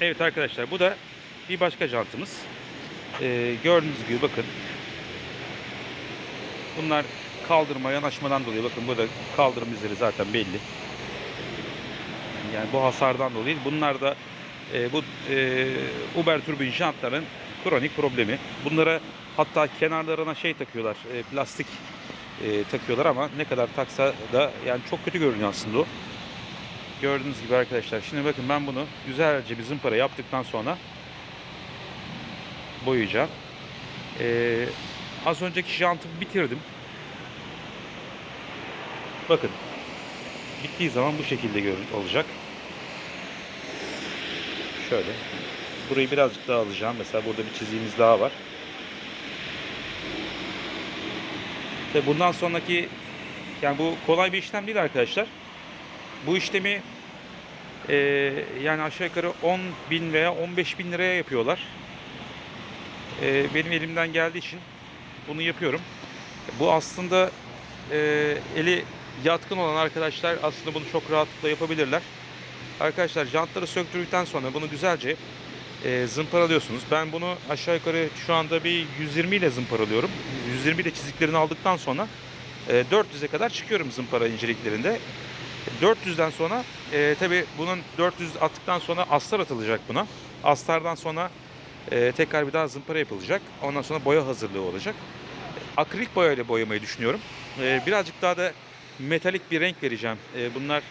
Evet arkadaşlar bu da bir başka jantımız. Ee, gördüğünüz gibi bakın. Bunlar kaldırma yanaşmadan dolayı bakın burada kaldırım izleri zaten belli. Yani bu hasardan dolayı. Bunlar da e, bu e, Uber türbin jantların kronik problemi. Bunlara hatta kenarlarına şey takıyorlar, e, plastik e, takıyorlar ama ne kadar taksa da yani çok kötü görünüyor aslında o. Gördüğünüz gibi arkadaşlar. Şimdi bakın ben bunu güzelce bir zımpara yaptıktan sonra boyayacağım. Ee, az önceki jantımı bitirdim. Bakın. Bittiği zaman bu şekilde olacak. Şöyle. Burayı birazcık daha alacağım. Mesela burada bir çizgimiz daha var. Tabi bundan sonraki yani bu kolay bir işlem değil arkadaşlar. Bu işlemi e, yani aşağı yukarı 10 bin veya 15 bin liraya yapıyorlar. E, benim elimden geldiği için bunu yapıyorum. Bu aslında e, eli yatkın olan arkadaşlar aslında bunu çok rahatlıkla yapabilirler. Arkadaşlar jantları söktürdükten sonra bunu güzelce e, zımparalıyorsunuz. Ben bunu aşağı yukarı şu anda bir 120 ile zımparalıyorum. 120 ile çiziklerini aldıktan sonra e, 400'e kadar çıkıyorum zımpara inceliklerinde. 400'den sonra e, tabi bunun 400 attıktan sonra astar atılacak buna. Astardan sonra e, tekrar bir daha zımpara yapılacak. Ondan sonra boya hazırlığı olacak. Akrilik boya ile boyamayı düşünüyorum. E, birazcık daha da metalik bir renk vereceğim. E, bunlar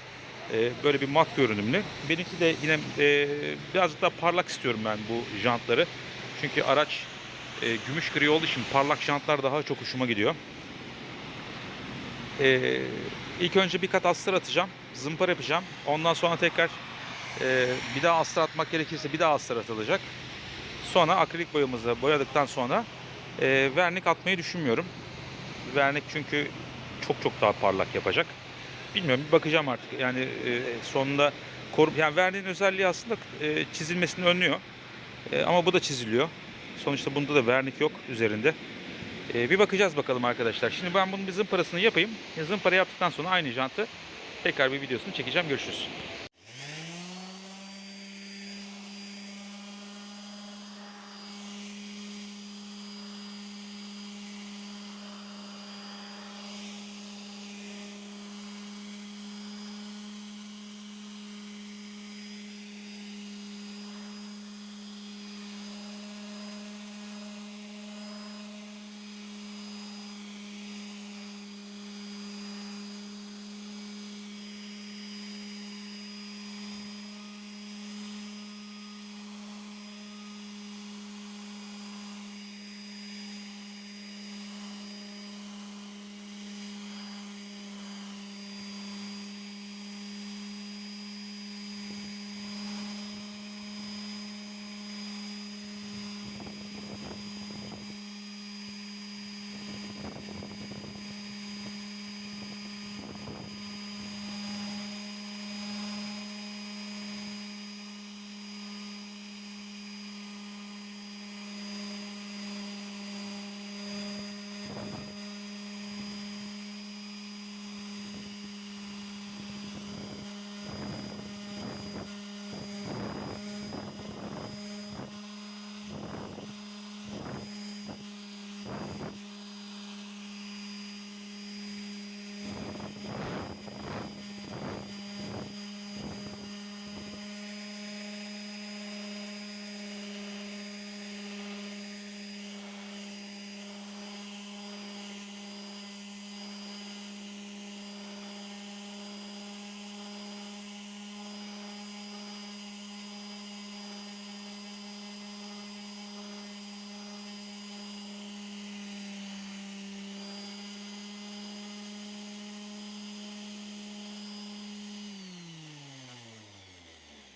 e, böyle bir mat görünümlü. Benimki de yine e, birazcık daha parlak istiyorum ben bu jantları. Çünkü araç e, gümüş gri olduğu için parlak jantlar daha çok hoşuma gidiyor. E, ilk önce bir kat astar atacağım. Zımpara yapacağım. Ondan sonra tekrar e, bir daha astar atmak gerekirse bir daha astar atılacak. Sonra akrilik boyamızı boyadıktan sonra e, vernik atmayı düşünmüyorum. Vernik çünkü çok çok daha parlak yapacak. Bilmiyorum bir bakacağım artık. Yani e, sonunda korup yani verniğin özelliği aslında e, çizilmesini önlüyor. E, ama bu da çiziliyor. Sonuçta bunda da vernik yok üzerinde. E, bir bakacağız bakalım arkadaşlar. Şimdi ben bunun bir zımparasını yapayım. Zımpara yaptıktan sonra aynı jantı tekrar bir videosunu çekeceğim. Görüşürüz.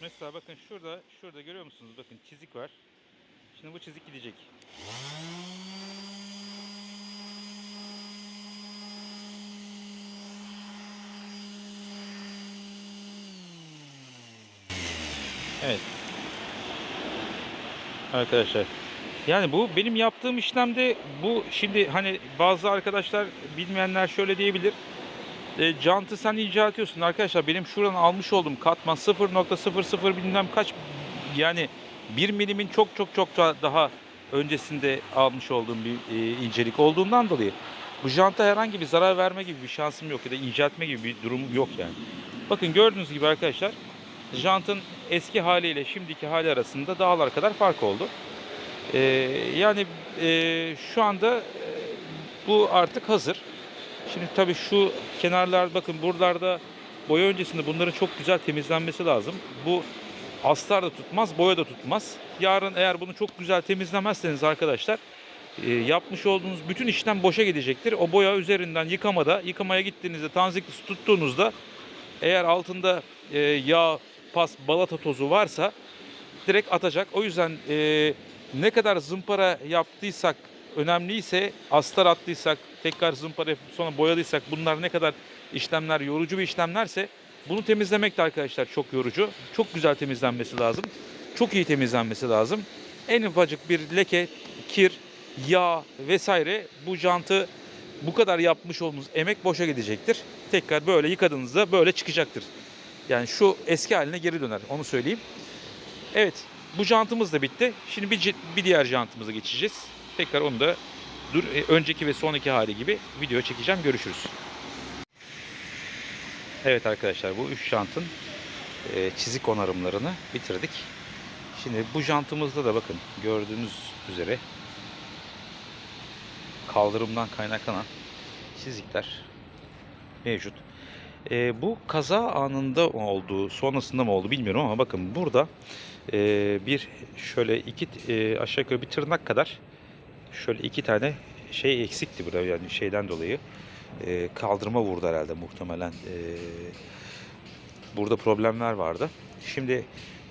Mesela bakın şurada, şurada görüyor musunuz? Bakın çizik var. Şimdi bu çizik gidecek. Evet. Arkadaşlar. Yani bu benim yaptığım işlemde bu şimdi hani bazı arkadaşlar bilmeyenler şöyle diyebilir. E, jantı sen inceltiyorsun arkadaşlar. Benim şuradan almış olduğum katman 0.00 bilmem kaç yani bir milimin çok çok çok daha, öncesinde almış olduğum bir e, incelik olduğundan dolayı bu janta herhangi bir zarar verme gibi bir şansım yok ya da inceltme gibi bir durumum yok yani. Bakın gördüğünüz gibi arkadaşlar jantın eski haliyle şimdiki hali arasında dağlar kadar fark oldu. Ee, yani e, şu anda e, bu artık hazır. Şimdi tabii şu kenarlar bakın buralarda boya öncesinde bunların çok güzel temizlenmesi lazım. Bu astar da tutmaz, boya da tutmaz. Yarın eğer bunu çok güzel temizlemezseniz arkadaşlar e, yapmış olduğunuz bütün işlem boşa gidecektir. O boya üzerinden yıkamada, yıkamaya gittiğinizde tanzikli tuttuğunuzda eğer altında e, yağ, pas, balata tozu varsa direkt atacak. O yüzden e, ne kadar zımpara yaptıysak önemliyse, astar attıysak, tekrar zımpara yapıp sonra boyadıysak bunlar ne kadar işlemler, yorucu bir işlemlerse bunu temizlemek de arkadaşlar çok yorucu. Çok güzel temizlenmesi lazım. Çok iyi temizlenmesi lazım. En ufacık bir leke, kir, yağ vesaire bu jantı bu kadar yapmış olduğunuz emek boşa gidecektir. Tekrar böyle yıkadığınızda böyle çıkacaktır. Yani şu eski haline geri döner. Onu söyleyeyim. Evet. Bu jantımız da bitti. Şimdi bir, bir diğer jantımıza geçeceğiz. Tekrar onu da dur, e, önceki ve sonraki hali gibi video çekeceğim. Görüşürüz. Evet arkadaşlar bu üç jantın e, çizik onarımlarını bitirdik. Şimdi bu jantımızda da bakın gördüğünüz üzere kaldırımdan kaynaklanan çizikler mevcut. E, bu kaza anında oldu, sonrasında mı oldu bilmiyorum ama bakın burada e, bir şöyle iki e, aşağı yukarı bir tırnak kadar şöyle iki tane şey eksikti burada yani şeyden dolayı e, kaldırma vurdu herhalde muhtemelen. E, burada problemler vardı. Şimdi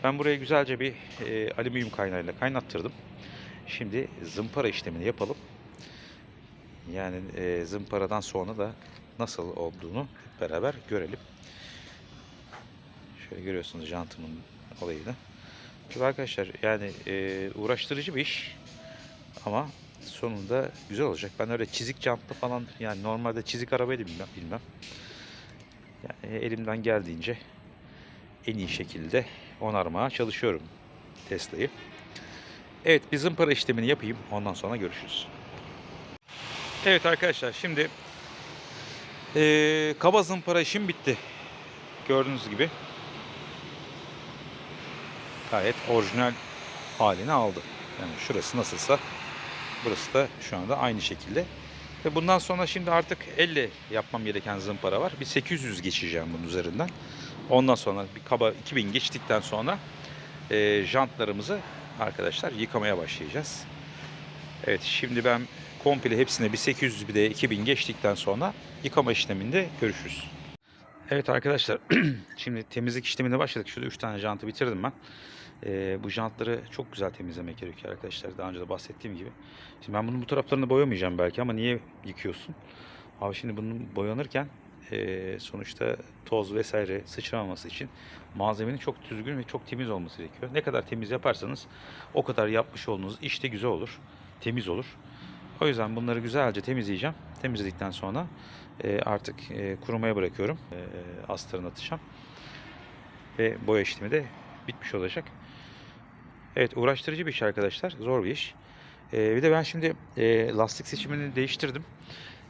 ben buraya güzelce bir e, alüminyum kaynağıyla kaynattırdım. Şimdi zımpara işlemini yapalım. Yani e, zımparadan sonra da nasıl olduğunu hep beraber görelim. Şöyle görüyorsunuz jantımın olayını. Şimdi arkadaşlar yani e, uğraştırıcı bir iş ama sonunda güzel olacak. Ben öyle çizik jantlı falan yani normalde çizik arabayı da bilmem. bilmem. Yani elimden geldiğince en iyi şekilde onarmaya çalışıyorum Tesla'yı. Evet bir zımpara işlemini yapayım. Ondan sonra görüşürüz. Evet arkadaşlar şimdi eee, kaba zımpara işim bitti. Gördüğünüz gibi gayet orijinal halini aldı. Yani şurası nasılsa burası da şu anda aynı şekilde. Ve bundan sonra şimdi artık elle yapmam gereken zımpara var. Bir 800 geçeceğim bunun üzerinden. Ondan sonra bir kaba 2000 geçtikten sonra eee jantlarımızı arkadaşlar yıkamaya başlayacağız. Evet şimdi ben komple hepsine bir 800 bir de 2000 geçtikten sonra yıkama işleminde görüşürüz. Evet arkadaşlar şimdi temizlik işlemine başladık. Şurada 3 tane jantı bitirdim ben. Ee, bu jantları çok güzel temizlemek gerekiyor arkadaşlar. Daha önce de bahsettiğim gibi. Şimdi ben bunun bu taraflarını boyamayacağım belki ama niye yıkıyorsun? Abi şimdi bunun boyanırken e, sonuçta toz vesaire sıçramaması için malzemenin çok düzgün ve çok temiz olması gerekiyor. Ne kadar temiz yaparsanız o kadar yapmış olduğunuz iş de güzel olur. Temiz olur. O yüzden bunları güzelce temizleyeceğim. Temizledikten sonra e, artık e, kurumaya bırakıyorum. E, astarını atacağım. Ve boya işlemi de bitmiş olacak. Evet uğraştırıcı bir iş arkadaşlar. Zor bir iş. E, bir de ben şimdi e, lastik seçimini değiştirdim.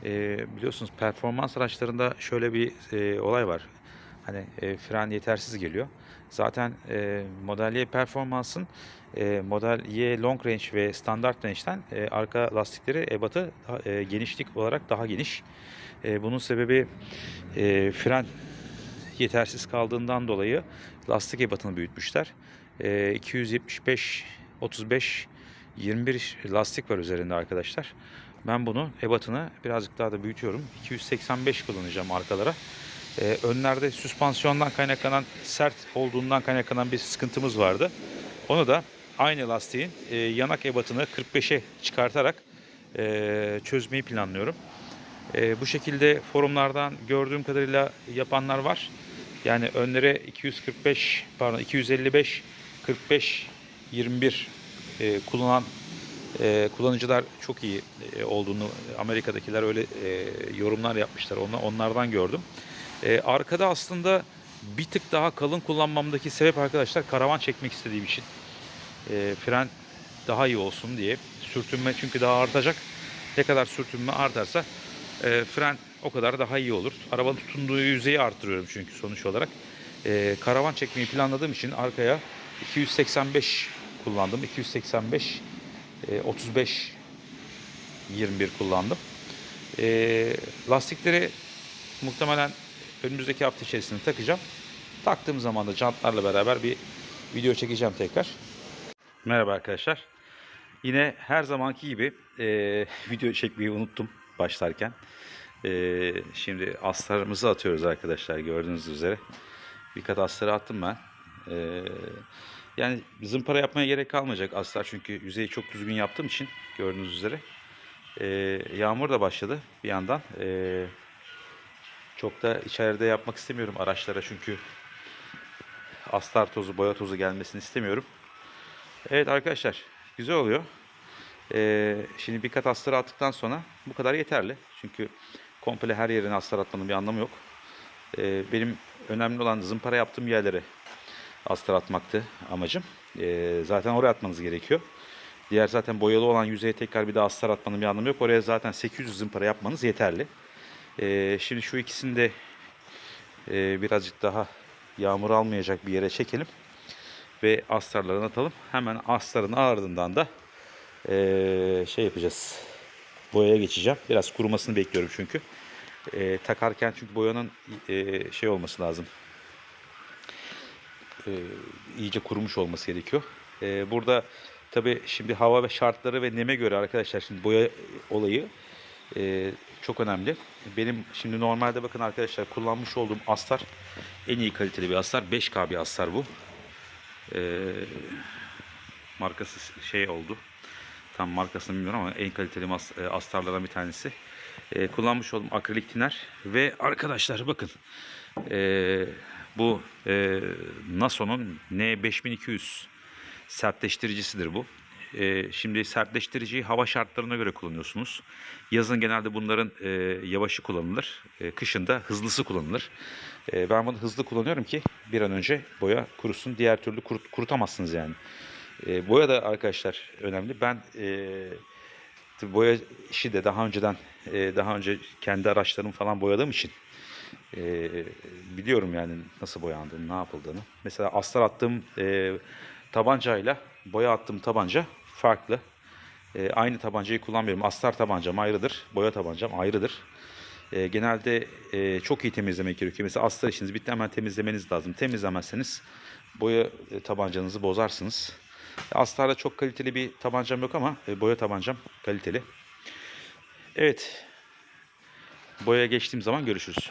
E, biliyorsunuz performans araçlarında şöyle bir e, olay var. Hani e, fren yetersiz geliyor. Zaten e, Model Y performansın e, Model Y Long Range ve Standart Range'den e, arka lastikleri ebatı e, genişlik olarak daha geniş. E, bunun sebebi e, fren yetersiz kaldığından dolayı lastik ebatını büyütmüşler. E, 275 35 21 lastik var üzerinde arkadaşlar. Ben bunu ebatını birazcık daha da büyütüyorum. 285 kullanacağım arkalara. Ee, önlerde süspansiyondan kaynaklanan sert olduğundan kaynaklanan bir sıkıntımız vardı. Onu da aynı lastiğin e, yanak ebatını 45'e çıkartarak e, çözmeyi planlıyorum. E, bu şekilde forumlardan gördüğüm kadarıyla yapanlar var. Yani önlere 245 pardon 255 45 21 e, kullanan e, kullanıcılar çok iyi e, olduğunu Amerika'dakiler öyle e, yorumlar yapmışlar. Onlar, onlardan gördüm. E, arkada aslında bir tık daha kalın kullanmamdaki sebep arkadaşlar karavan çekmek istediğim için. E, fren daha iyi olsun diye. Sürtünme çünkü daha artacak. Ne kadar sürtünme artarsa e, fren o kadar daha iyi olur. Arabanın tutunduğu yüzeyi arttırıyorum çünkü sonuç olarak. E, karavan çekmeyi planladığım için arkaya 285 kullandım. 285 e, 35 21 kullandım. E, lastikleri muhtemelen önümüzdeki hafta içerisinde takacağım. Taktığım zaman da jantlarla beraber bir video çekeceğim tekrar. Merhaba arkadaşlar. Yine her zamanki gibi e, video çekmeyi unuttum başlarken. E, şimdi astarımızı atıyoruz arkadaşlar gördüğünüz üzere. Bir kat astarı attım ben. E, yani zımpara yapmaya gerek kalmayacak astar çünkü yüzeyi çok düzgün yaptığım için gördüğünüz üzere. E, yağmur da başladı bir yandan. E, çok da içeride yapmak istemiyorum araçlara çünkü astar tozu, boya tozu gelmesini istemiyorum. Evet arkadaşlar güzel oluyor. Ee, şimdi bir kat astarı attıktan sonra bu kadar yeterli. Çünkü komple her yerine astar atmanın bir anlamı yok. Ee, benim önemli olan zımpara yaptığım yerlere astar atmaktı amacım. Ee, zaten oraya atmanız gerekiyor. Diğer zaten boyalı olan yüzeye tekrar bir daha astar atmanın bir anlamı yok. Oraya zaten 800 zımpara yapmanız yeterli. Ee, şimdi şu ikisini de e, birazcık daha yağmur almayacak bir yere çekelim ve astarlarını atalım. Hemen astarın ardından da eee, şey yapacağız. Boyaya geçeceğim. Biraz kurumasını bekliyorum çünkü. Eee, takarken çünkü boyanın eee, şey olması lazım. Eee, iyice kurumuş olması gerekiyor. Eee, burada tabi şimdi hava ve şartları ve neme göre arkadaşlar şimdi boya olayı eee, çok önemli. Benim şimdi normalde bakın arkadaşlar kullanmış olduğum astar en iyi kaliteli bir astar. 5K bir astar bu. Ee, markası şey oldu. Tam markasını bilmiyorum ama en kaliteli e, astarlardan bir tanesi. Ee, kullanmış olduğum akrilik tiner ve arkadaşlar bakın ee, bu e, NASO'nun N5200 sertleştiricisidir bu. Ee, şimdi sertleştiriciyi hava şartlarına göre kullanıyorsunuz. Yazın genelde bunların e, yavaşı kullanılır. E, kışın da hızlısı kullanılır. E, ben bunu hızlı kullanıyorum ki bir an önce boya kurusun. Diğer türlü kurut- kurutamazsınız yani. E, boya da arkadaşlar önemli. Ben e, boya işi de daha önceden e, daha önce kendi araçlarımı falan boyadığım için e, biliyorum yani nasıl boyandığını, ne yapıldığını. Mesela astar attığım e, tabancayla boya attığım tabanca farklı. E, aynı tabancayı kullanmıyorum. Astar tabancam ayrıdır, boya tabancam ayrıdır. E, genelde e, çok iyi temizlemek gerekiyor. Mesela astar işiniz bitti hemen temizlemeniz lazım. Temizlemezseniz boya e, tabancanızı bozarsınız. Astar'da çok kaliteli bir tabancam yok ama e, boya tabancam kaliteli. Evet. Boyaya geçtiğim zaman görüşürüz.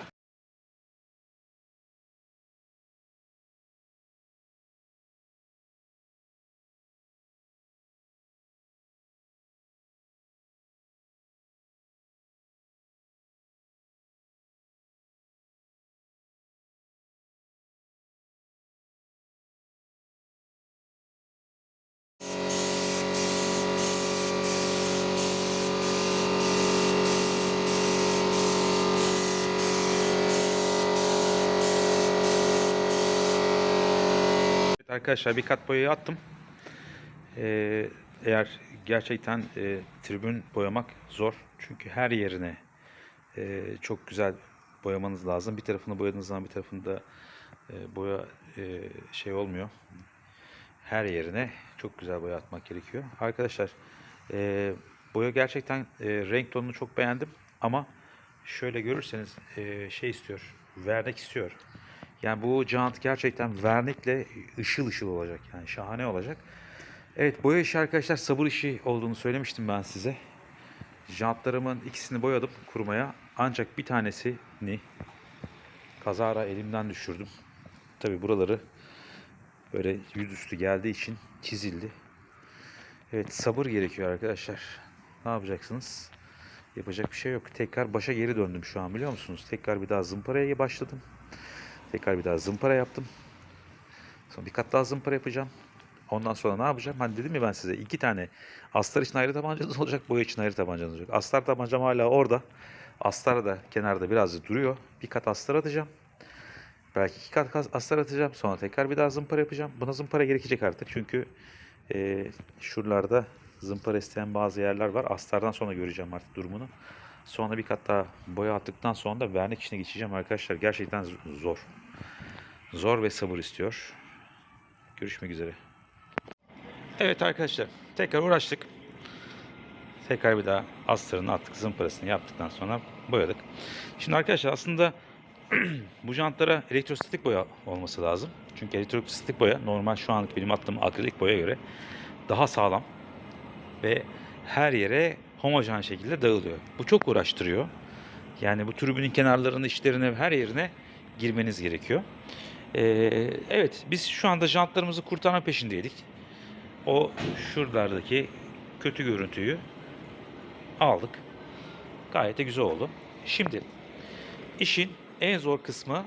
Arkadaşlar bir kat boyayı attım. Ee, eğer gerçekten e, tribün boyamak zor. Çünkü her yerine e, çok güzel boyamanız lazım. Bir tarafını boyadığınız zaman bir tarafında e, boya e, şey olmuyor. Her yerine çok güzel boya atmak gerekiyor. Arkadaşlar e, boya gerçekten e, renk tonunu çok beğendim. Ama şöyle görürseniz e, şey istiyor. Vernik istiyor. Yani bu jant gerçekten vernikle ışıl ışıl olacak. Yani şahane olacak. Evet boya işi arkadaşlar sabır işi olduğunu söylemiştim ben size. Jantlarımın ikisini boyadım kurumaya. Ancak bir tanesini kazara elimden düşürdüm. Tabi buraları böyle yüzüstü geldiği için çizildi. Evet sabır gerekiyor arkadaşlar. Ne yapacaksınız? Yapacak bir şey yok. Tekrar başa geri döndüm şu an biliyor musunuz? Tekrar bir daha zımparaya başladım. Tekrar bir daha zımpara yaptım. Sonra bir kat daha zımpara yapacağım. Ondan sonra ne yapacağım? Hani dedim ya ben size iki tane astar için ayrı tabancanız olacak, boya için ayrı tabancanız olacak. Astar tabancam hala orada. Astar da kenarda birazcık duruyor. Bir kat astar atacağım. Belki iki kat astar atacağım. Sonra tekrar bir daha zımpara yapacağım. Buna zımpara gerekecek artık. Çünkü e, şuralarda zımpara isteyen bazı yerler var. Astardan sonra göreceğim artık durumunu. Sonra bir kat daha boya attıktan sonra da vernik işine geçeceğim arkadaşlar. Gerçekten zor. Zor ve sabır istiyor. Görüşmek üzere. Evet arkadaşlar. Tekrar uğraştık. Tekrar bir daha astarını attık. Zımparasını yaptıktan sonra boyadık. Şimdi arkadaşlar aslında bu jantlara elektrostatik boya olması lazım. Çünkü elektrostatik boya normal şu anlık benim attığım akrilik boya göre daha sağlam ve her yere homojen şekilde dağılıyor. Bu çok uğraştırıyor. Yani bu tribünün kenarlarına, içlerine, her yerine girmeniz gerekiyor. Ee, evet, biz şu anda jantlarımızı kurtarma peşindeydik. O şuralardaki kötü görüntüyü aldık. Gayet de güzel oldu. Şimdi işin en zor kısmı,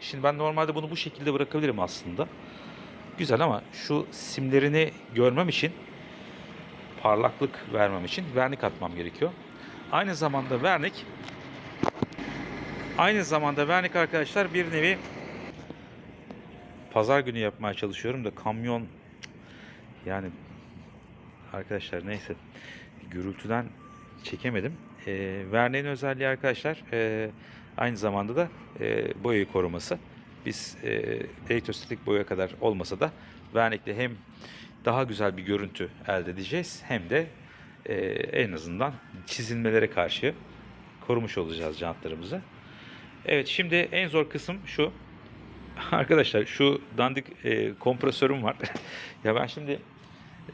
şimdi ben normalde bunu bu şekilde bırakabilirim aslında. Güzel ama şu simlerini görmem için parlaklık vermem için vernik atmam gerekiyor. Aynı zamanda vernik aynı zamanda vernik arkadaşlar bir nevi pazar günü yapmaya çalışıyorum da kamyon yani arkadaşlar neyse gürültüden çekemedim. E, verniğin özelliği arkadaşlar e, aynı zamanda da e, boyayı koruması. Biz e, elektrostatik boya kadar olmasa da vernikle hem daha güzel bir görüntü elde edeceğiz hem de e, en azından çizilmelere karşı korumuş olacağız jantlarımızı. Evet şimdi en zor kısım şu. Arkadaşlar şu dandik e, kompresörüm var. ya ben şimdi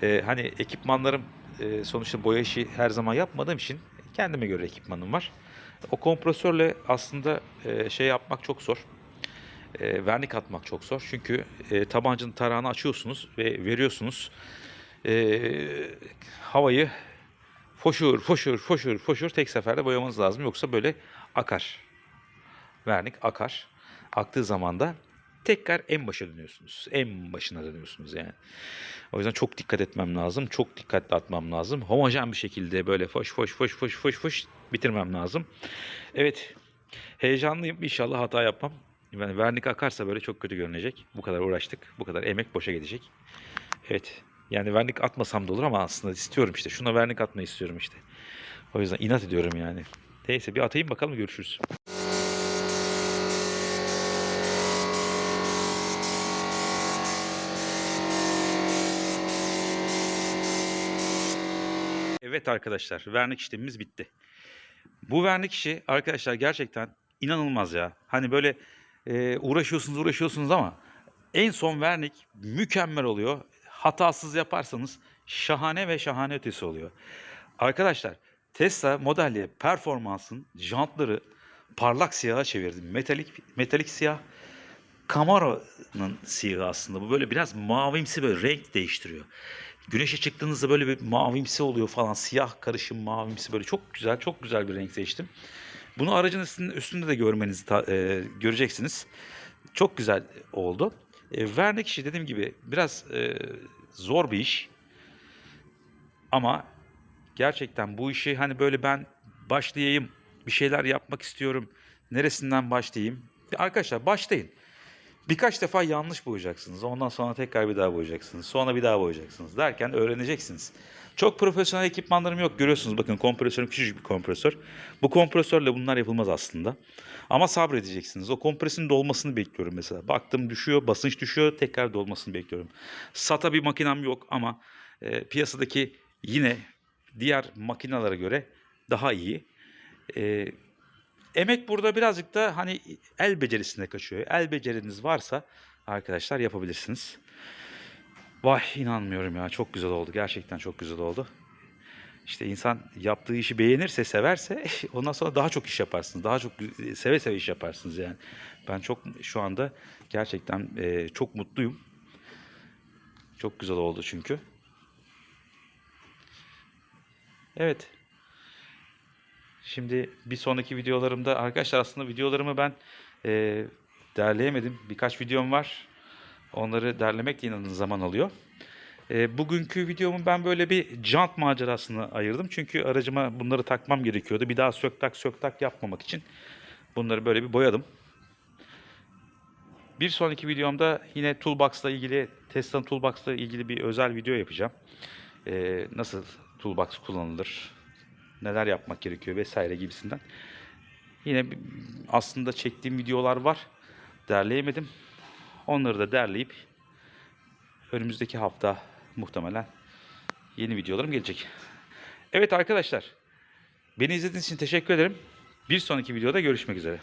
e, hani ekipmanlarım e, sonuçta boya işi her zaman yapmadığım için kendime göre ekipmanım var. O kompresörle aslında e, şey yapmak çok zor. E, vernik atmak çok zor. Çünkü e, tabancanın tarağını açıyorsunuz ve veriyorsunuz. E, havayı foşur foşur foşur foşur tek seferde boyamanız lazım. Yoksa böyle akar. Vernik akar. Aktığı zaman da tekrar en başa dönüyorsunuz. En başına dönüyorsunuz yani. O yüzden çok dikkat etmem lazım. Çok dikkatli atmam lazım. Homojen bir şekilde böyle foş foş foş foş foş foş bitirmem lazım. Evet. Heyecanlıyım. İnşallah hata yapmam. Yani vernik akarsa böyle çok kötü görünecek. Bu kadar uğraştık. Bu kadar emek boşa gidecek. Evet. Yani vernik atmasam da olur ama aslında istiyorum işte. Şuna vernik atmayı istiyorum işte. O yüzden inat ediyorum yani. Neyse bir atayım bakalım görüşürüz. Evet arkadaşlar, vernik işlemimiz bitti. Bu vernik işi arkadaşlar gerçekten inanılmaz ya. Hani böyle e, uğraşıyorsunuz uğraşıyorsunuz ama en son vernik mükemmel oluyor. Hatasız yaparsanız şahane ve şahane ötesi oluyor. Arkadaşlar Tesla modelli performansın jantları parlak siyaha çevirdim. Metalik metalik siyah. Camaro'nun siyahı aslında. Bu böyle biraz mavimsi böyle renk değiştiriyor. Güneşe çıktığınızda böyle bir mavimsi oluyor falan. Siyah karışım mavimsi böyle çok güzel çok güzel bir renk seçtim. Bunu aracın üstünde, üstünde de görmenizi e, göreceksiniz. Çok güzel oldu. E, vernik işi dediğim gibi biraz e, zor bir iş. Ama gerçekten bu işi hani böyle ben başlayayım, bir şeyler yapmak istiyorum. Neresinden başlayayım? Arkadaşlar başlayın. Birkaç defa yanlış boyayacaksınız. Ondan sonra tekrar bir daha boyayacaksınız. Sonra bir daha boyayacaksınız. Derken öğreneceksiniz. Çok profesyonel ekipmanlarım yok. Görüyorsunuz bakın kompresörüm küçücük bir kompresör. Bu kompresörle bunlar yapılmaz aslında. Ama sabredeceksiniz. O kompresin dolmasını bekliyorum mesela. Baktım düşüyor, basınç düşüyor. Tekrar dolmasını bekliyorum. SATA bir makinem yok ama e, piyasadaki yine diğer makinalara göre daha iyi. E, Emek burada birazcık da hani el becerisine kaçıyor. El beceriniz varsa arkadaşlar yapabilirsiniz. Vay inanmıyorum ya çok güzel oldu. Gerçekten çok güzel oldu. İşte insan yaptığı işi beğenirse, severse ondan sonra daha çok iş yaparsınız. Daha çok seve seve iş yaparsınız yani. Ben çok şu anda gerçekten e, çok mutluyum. Çok güzel oldu çünkü. Evet. Şimdi bir sonraki videolarımda arkadaşlar aslında videolarımı ben e, derleyemedim. Birkaç videom var. Onları derlemek de inanın zaman alıyor. E, bugünkü videomu ben böyle bir jant macerasına ayırdım. Çünkü aracıma bunları takmam gerekiyordu. Bir daha sök tak sök tak yapmamak için bunları böyle bir boyadım. Bir sonraki videomda yine Toolbox'la ilgili, Tesla'nın Toolbox'la ilgili bir özel video yapacağım. Ee, nasıl Toolbox kullanılır, neler yapmak gerekiyor vesaire gibisinden. Yine aslında çektiğim videolar var. Derleyemedim. Onları da derleyip önümüzdeki hafta muhtemelen yeni videolarım gelecek. Evet arkadaşlar. Beni izlediğiniz için teşekkür ederim. Bir sonraki videoda görüşmek üzere.